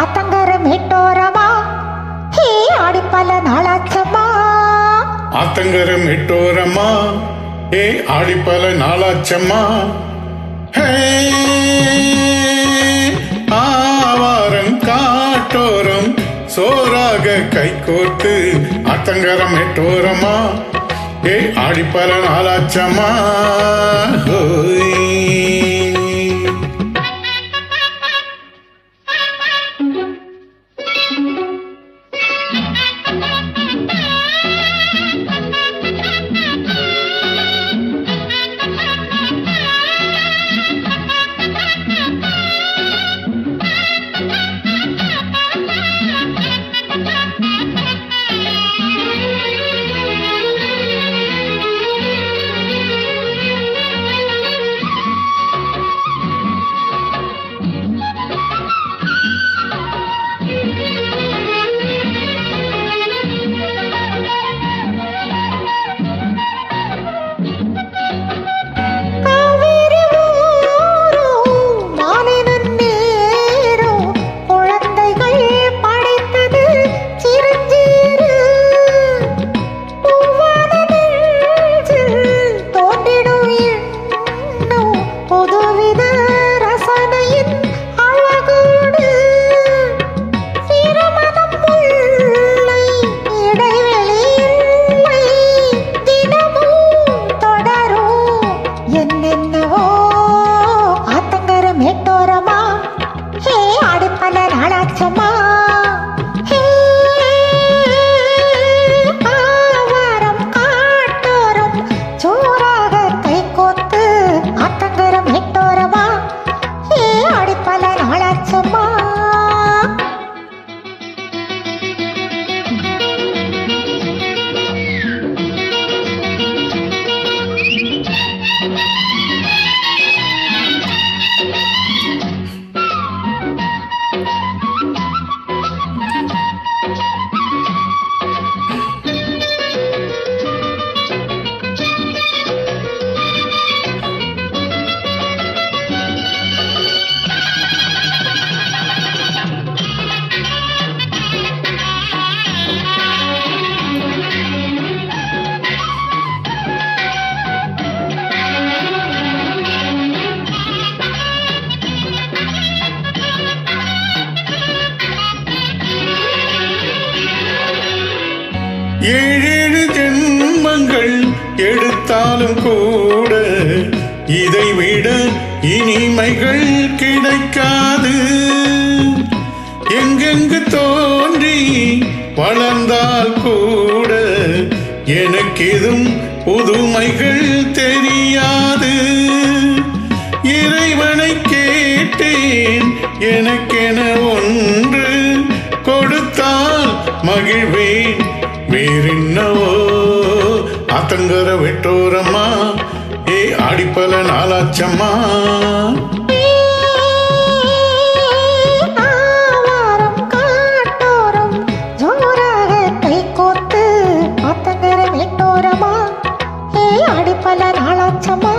ஆத்தங்கரம் எட்டோரமா ஹே ஆடி பல நாளாச்சம்மா. ஆத்தங்கரம் எட்டோரமா ஏ ஆடி பல நாளாச்சம்மா ஆவாரம் காட்டோரம். சோறாக கை கோட்டு ஆத்தங்கரம் எட்டோரமா ஏ ஆடி பல நாளாச்சம்மா. ஹோய் ஏழேழு ஜென்மங்கள் எடுத்தாலும் கூட இதை விட இனிமைகள் கிடைக்காது. எங்கெங்கு தோன்றி வளர்ந்தால் கூட எனக்கெதும் புதுமைகள் தெரியாது. இறைவனை கேட்டேன் எனக்கென ஒன்று கொடுத்தால் மகிழ்வேன். வேறென்னவோ ஆத்தங்கர வெட்டோரம்மா. ஏ ஆடிப்பல நாளாச்சம்மா. ஆவாரம் காட்டோரம். ஜோராக கை கோத்து ஆத்தங்கர மேட்டோரமா ஏ அடிப்பல நாளாச்சம்மா.